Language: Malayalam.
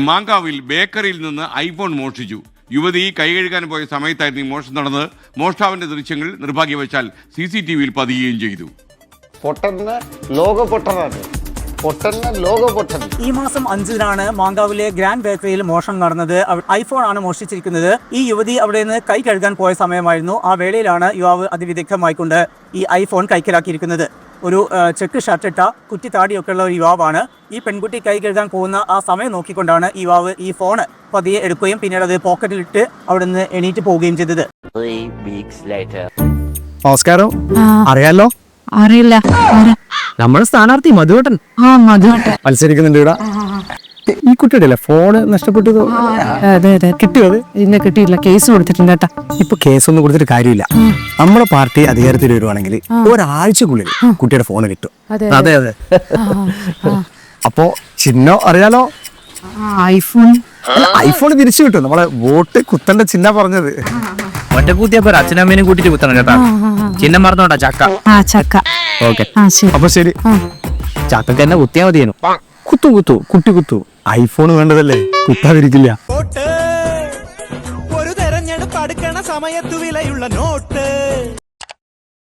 മാങ്കാവിൽ ബേക്കറിയിൽ നിന്ന് ഐഫോൺ മോഷ്ടിച്ചു. യുവതി കൈ കഴുകാൻ പോയ സമയത്തായിരുന്നു ഈ മോഷണം നടന്നത്. മോഷ്ടാവിന്റെ ദൃശ്യങ്ങൾ നിർഭാഗ്യവശാൽ സി സി ടി വിയിൽ പതിയുകയും ചെയ്തു. പൊട്ടന് ലോക പൊട്ടനാണ് പൊട്ടന് ലോക പൊട്ടൻ ഈ മാസം അഞ്ചിനാണ് മാങ്കാവിലെ ഗ്രാൻഡ് ബേക്കറിയിൽ മോഷണം നടന്നത്. അവ- ഐഫോൺ ആണ് മോഷ്ടിച്ചിരിക്കുന്നത്. ഈ യുവതി അവിടെ നിന്ന് കൈ കഴുകാൻ പോയ സമയമായിരുന്നു. ആ വേളയിലാണ് യുവാവ് അതിവിദഗ്ധമായിക്കൊണ്ട് ഈ ഐഫോൺ കൈക്കലാക്കിയിരിക്കുന്നത്. ഒരു ചെക്ക് ഷർട്ടിട്ട കുറ്റി താടിയൊക്കെ ഉള്ള ഒരു യുവാവാണ്. ഈ പെൺകുട്ടി കൈ കഴുകാൻ പോകുന്ന ആ സമയം നോക്കിക്കൊണ്ടാണ് ഈ യുവാവ് ഈ ഫോൺ പതിയെ എടുക്കുകയും പിന്നീട് അത് പോക്കറ്റിലിട്ട് അവിടെ നിന്ന് എണീറ്റ് പോവുകയും ചെയ്തത്. നമസ്കാരം അറിയാലോ? അറിയില്ല. നമ്മുടെ സ്ഥാനാർത്ഥി മധുവേട്ടൻ. ആ മത്സരിക്കുന്നുണ്ട് ഇവിടെ. ഈ കുട്ടിയുടെ ഫോൺ ഫോണ് നഷ്ടപ്പെട്ടത് അതെ അതെ. കിട്ടിയോ അത്? ഇന്ന് കിട്ടിയില്ല. കേസ് കൊടുത്തിട്ടുണ്ട് കേട്ടാ. ഇപ്പൊ കേസൊന്നും കൊടുത്തിട്ട് കാര്യമില്ല. നമ്മുടെ പാർട്ടി അധികാരത്തിൽ വരുവാണെങ്കിൽ ഒരാഴ്ചക്കുള്ളിൽ കുട്ടിയുടെ ഫോണ് കിട്ടും. അതെ, അതെ. അപ്പോ ചിഹ്നം അറിയാലോ? ഐഫോൺ ഐഫോൺ തിരിച്ചു കിട്ടും. നമ്മളെ വോട്ട് കുത്തന്റെ ചിഹ്ന പറഞ്ഞത്. ഒറ്റ കൂത്തിയപ്പോ അച്ഛനമ്മേനും കൂട്ടിട്ട് കുത്തണം കേട്ടാ. ചിഹ്നം മറന്നോട്ടാ ചക്ക. ആ ചക്ക. ഓക്കെ. അപ്പൊ ശരി. ചക്കക്ക് തന്നെ കുത്തിയാ മതിയേനു. കുത്തു കുത്തു. കുട്ടി കുത്തു. ഐഫോൺ വേണ്ടതല്ലേ? കുത്താതിരിക്കില്ല. ഒരു തെരഞ്ഞെടുപ്പ് അടുക്കണ സമയത്തു വിലയുള്ള നോട്ട്.